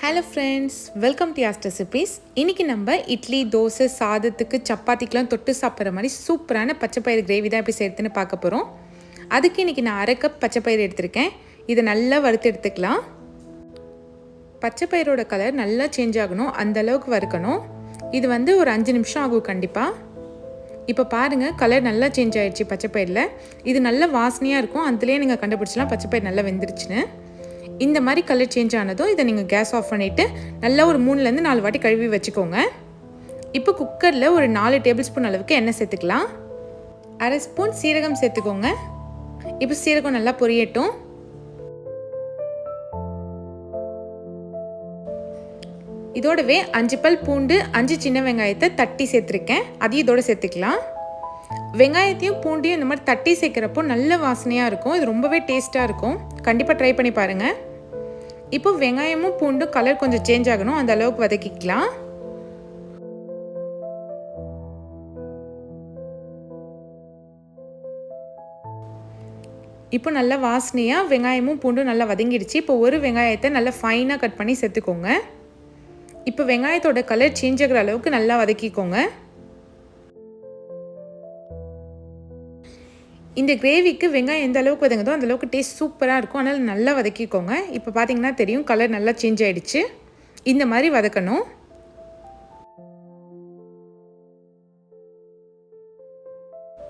Hello friends welcome to ஆஸ்ட் recipes இன்றைக்கி நம்ம இட்லி தோசை சாதத்துக்கு சப்பாத்திக்கெலாம் தொட்டு சாப்பிட்ற மாதிரி சூப்பரான பச்சைப்பயிறு கிரேவி தான் எப்படி சேர்த்துன்னு பார்க்க போகிறோம் அதுக்கு இன்றைக்கி நான் அரை கப் பச்சைப்பயிறு எடுத்திருக்கேன். இதை நல்லா வறுத்து எடுத்துக்கலாம். பச்சைப்பயிரோட கலர் நல்லா சேஞ்ச் ஆகணும். அந்த அளவுக்கு வறுக்கணும். இது வந்து ஒரு அஞ்சு நிமிஷம் ஆகும் கண்டிப்பாக இப்போ பாருங்கள் கலர் நல்லா சேஞ்ச் ஆயிடுச்சு பச்சைப்பயிரில் இது நல்ல வாசனையாக இருக்கும். அதுலேயே நீங்கள் கண்டுபிடிச்சலாம் பச்சைப்பயிர் நல்லா வெந்துருச்சுன்னு. இந்த மாதிரி கலர் சேஞ்ச் ஆனதும் இதை நீங்கள் கேஸ் ஆஃப் பண்ணிவிட்டு நல்லா ஒரு மூணுலேருந்து நாலு வாட்டி கழுவி வச்சுக்கோங்க. இப்போ குக்கரில் ஒரு நாலு டேபிள் ஸ்பூன் அளவுக்கு எண்ணெய் சேர்த்துக்கலாம். அரை ஸ்பூன் சீரகம் சேர்த்துக்கோங்க. இப்போ சீரகம் நல்லா பொரியட்டும். இதோடவே அஞ்சு பல் பூண்டு அஞ்சு சின்ன வெங்காயத்தை தட்டி சேர்த்துருக்கேன். அதையும் இதோட சேர்த்துக்கலாம். வெங்காயத்தையும் பூண்டையும் இந்த மாதிரி தட்டி சேர்க்குறப்போ நல்ல வாசனையாக இருக்கும். இது ரொம்பவே டேஸ்ட்டாக இருக்கும். கண்டிப்பாக ட்ரை பண்ணி பாருங்கள் இப்போ வெங்காயமும் பூண்டும் கலர் கொஞ்சம் சேஞ்ச் ஆகணும். அந்த அளவுக்கு வதக்கிக்கலாம். இப்போ நல்லா வாசனையாக வெங்காயமும் பூண்டும் நல்லா வதங்கிடுச்சு. இப்போ ஒரு வெங்காயத்தை நல்லா ஃபைனாக கட் பண்ணி சேர்த்துக்கோங்க இப்போ வெங்காயத்தோட கலர் சேஞ்ச் ஆகிற அளவுக்கு நல்லா வதக்கிக்கோங்க. இந்த கிரேவிக்கு வெங்காயம் எந்த அளவுக்கு வதங்குதோ அந்தளவுக்கு டேஸ்ட் சூப்பராக இருக்கும். அதனால் நல்லா வதக்கிக்கோங்க. இப்போ பார்த்தீங்கன்னா தெரியும் கலர் நல்லா சேஞ்ச் ஆகிடுச்சு இந்த மாதிரி வதக்கணும்.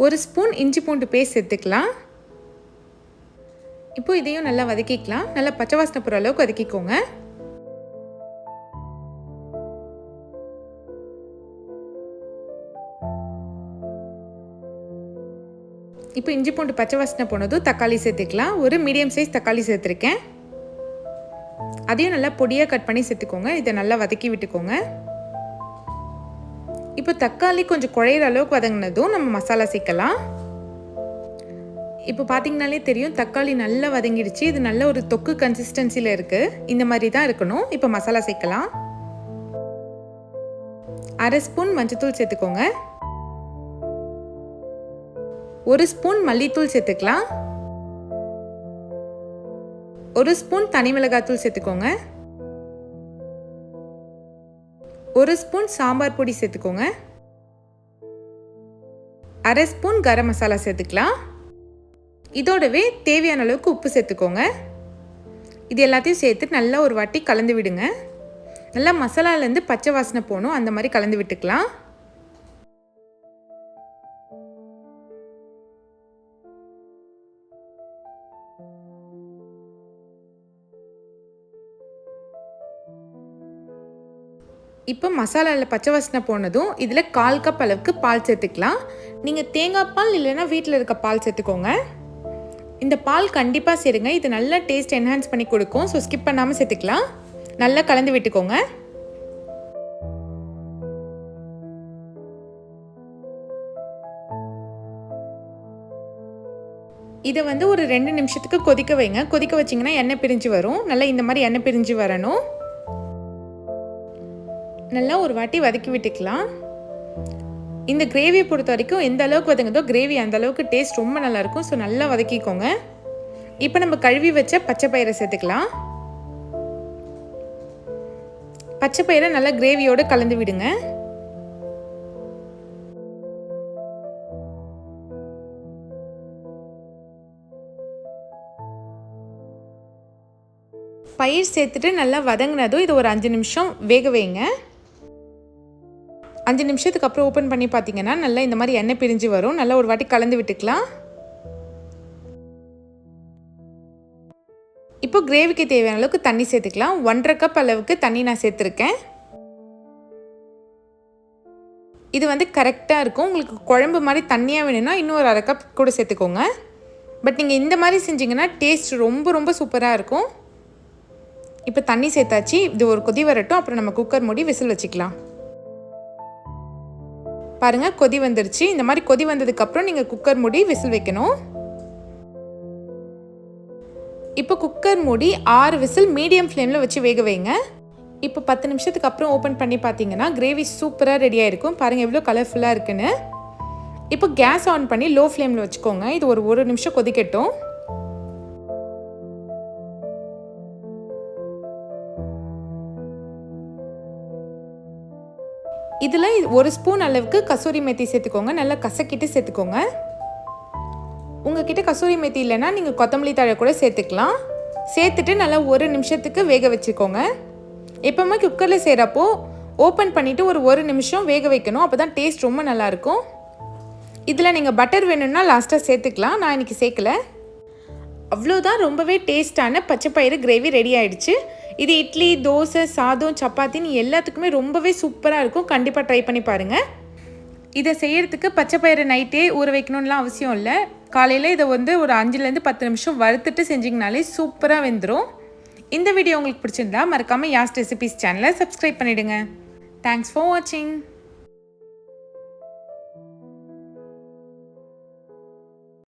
ஒரு ஸ்பூன் இஞ்சி பூண்டு பேஸ்ட் சேர்த்துக்கலாம் இப்போ இதையும் நல்லா வதக்கிக்கலாம். நல்லா பச்சை வாசனை போகிற அளவுக்கு வதக்கிக்கோங்க. இப்போ இஞ்சி பூண்டு பச்சை வாசனை போனதும் தக்காளி சேர்த்துக்கலாம். ஒரு மீடியம் சைஸ் தக்காளி சேர்த்துருக்கேன். அதையும் நல்லா பொடியாக கட் பண்ணி சேர்த்துக்கோங்க. இதை நல்லா வதக்கி விட்டுக்கோங்க. இப்போ தக்காளி கொஞ்சம் குழையிற அளவுக்கு வதங்கினதும் நம்ம மசாலா சேர்க்கலாம். இப்போ பார்த்தீங்கனாலே தெரியும் தக்காளி நல்லா வதங்கிடுச்சு. இது நல்ல ஒரு தொக்கு கன்சிஸ்டன்சியில் இருக்குது இந்த மாதிரி தான் இருக்கணும். இப்போ மசாலா சேர்க்கலாம். அரை ஸ்பூன் மஞ்சத்தூள் சேர்த்துக்கோங்க. ஒரு ஸ்பூன் மல்லித்தூள் சேர்த்துக்கலாம். ஒரு ஸ்பூன் தனி மிளகாத்தூள் சேர்த்துக்கோங்க. ஒரு ஸ்பூன் சாம்பார் பொடி சேர்த்துக்கோங்க. அரை ஸ்பூன் கரம் மசாலா சேர்த்துக்கலாம். இதோடவே தேவையான அளவுக்கு உப்பு சேர்த்துக்கோங்க. இது எல்லாத்தையும் சேர்த்து நல்லா ஒரு வாட்டி கலந்து விடுங்க. நல்லா மசாலாலேருந்து பச்சை வாசனை போகணும். அந்த மாதிரி கலந்து விட்டுக்கலாம். இப்போ மசாலாவில் பச்சை வாசனை போனதும் இதில் கால் கப் அளவுக்கு பால் சேர்த்துக்கலாம். நீங்கள் தேங்காய் பால் இல்லைன்னா வீட்டில் இருக்க பால் சேர்த்துக்கோங்க. இந்த பால் கண்டிப்பாக சேருங்க. இது நல்லா டேஸ்ட் என்ஹான்ஸ் பண்ணி கொடுக்கும். ஸோ ஸ்கிப் பண்ணாமல் சேர்த்துக்கலாம். நல்லா கலந்து விட்டுக்கோங்க. இதை வந்து ஒரு ரெண்டு நிமிஷத்துக்கு கொதிக்க வைங்க. கொதிக்க வச்சிங்கன்னா எண்ணெய் பிரிஞ்சு வரும். நல்லா இந்த மாதிரி எண்ணெய் பிரிஞ்சு வரணும். நல்லா ஒரு வாட்டி வதக்கி விட்டுக்கலாம். இந்த கிரேவியை பொறுத்த வரைக்கும் எந்த அளவுக்கு வதங்குதோ கிரேவி அந்த அளவுக்கு டேஸ்ட் ரொம்ப நல்லாயிருக்கும் ஸோ நல்லா வதக்கிக்கோங்க. இப்போ நம்ம கழுவி வச்ச பச்சை பயிரை சேர்த்துக்கலாம். பச்சை பயிரை நல்லா கிரேவியோடு கலந்து விடுங்க. பயிர் சேர்த்துட்டு நல்லா வதங்கினதும் இது ஒரு அஞ்சு நிமிஷம் வேக வைங்க. அஞ்சு நிமிஷத்துக்கு அப்புறம் ஓப்பன் பண்ணி பார்த்தீங்கன்னா நல்லா இந்த மாதிரி எண்ணெய் பிரிஞ்சு வரும். நல்லா ஒரு வாட்டி கலந்து விட்டுக்கலாம். இப்போ கிரேவிக்கு தேவையான அளவுக்கு தண்ணி சேர்த்துக்கலாம். ஒன்றரை கப் அளவுக்கு தண்ணி நான் சேர்த்துருக்கேன். இது வந்து கரெக்டாக இருக்கும். உங்களுக்கு குழம்பு மாதிரி தண்ணியாக வேணும்னா இன்னும் ஒரு அரை கப் கூட சேர்த்துக்கோங்க. பட் நீங்கள் இந்த மாதிரி செஞ்சிங்கன்னா டேஸ்ட் ரொம்ப ரொம்ப சூப்பராக இருக்கும். இப்போ தண்ணி சேர்த்தாச்சு. இது ஒரு கொதி வரட்டும். அப்புறம் நம்ம குக்கர் மூடி விசில் வச்சுக்கலாம். பாருங்கள் கொதி வந்துருச்சு. இந்த மாதிரி கொதி வந்ததுக்கப்புறம் நீங்கள் குக்கர் மூடி விசில் வைக்கணும். இப்போ குக்கர் மூடி ஆறு விசில் மீடியம் ஃப்ளேமில் வச்சு வேக வைங்க. இப்போ பத்து நிமிஷத்துக்கு அப்புறம் ஓப்பன் பண்ணி பார்த்தீங்கன்னா கிரேவி சூப்பராக ரெடியாக இருக்கும் பாருங்கள் எவ்வளோ கலர்ஃபுல்லாக இருக்குன்னு. இப்போ கேஸ் ஆன் பண்ணி லோ ஃப்ளேமில் வச்சுக்கோங்க. இது ஒரு ஒரு நிமிஷம் கொதிக்கட்டும். இதில் ஒரு ஸ்பூன் அளவுக்கு கசூரி மெத்தி சேர்த்துக்கோங்க. நல்லா கசக்கிட்டு சேர்த்துக்கோங்க. உங்ககிட்ட கசூரி மெத்தி இல்லைன்னா நீங்கள் கொத்தமல்லி தழை கூட சேர்த்துக்கலாம். சேர்த்துட்டு நல்லா ஒரு நிமிஷத்துக்கு வேக வச்சுக்கோங்க. எப்போவுமே குக்கரில் செய்கிறப்போ ஓப்பன் பண்ணிவிட்டு ஒரு ஒரு நிமிஷம் வேக வைக்கணும். அப்போ தான் டேஸ்ட் ரொம்ப நல்லாயிருக்கும். இதில் நீங்கள் பட்டர் வேணும்னா லாஸ்ட்டாக சேர்த்துக்கலாம். நான் இன்றைக்கி சேர்க்கல. அவ்வளோதான். ரொம்பவே டேஸ்டான பச்சைப்பயிறு கிரேவி ரெடி ஆயிடுச்சு. இது இட்லி தோசை சாதம் சப்பாத்தின்னு எல்லாத்துக்குமே ரொம்பவே சூப்பராக இருக்கும். கண்டிப்பாக ட்ரை பண்ணி பாருங்கள் இதை செய்கிறதுக்கு பச்சை பச்சைப்பயிறு நைட்டே ஊற வைக்கணும்லாம் அவசியம் இல்லை. காலையில் இதை வந்து ஒரு அஞ்சுலேருந்து பத்து நிமிஷம் வறுத்துட்டு செஞ்சிங்கனாலே சூப்பராக வெந்துடும் இந்த வீடியோ உங்களுக்கு பிடிச்சிருந்தா மறக்காமல் யாஸ் ரெசிபிஸ் சேனலை சப்ஸ்கிரைப் பண்ணிவிடுங்க தேங்க்ஸ் ஃபார் வாட்சிங்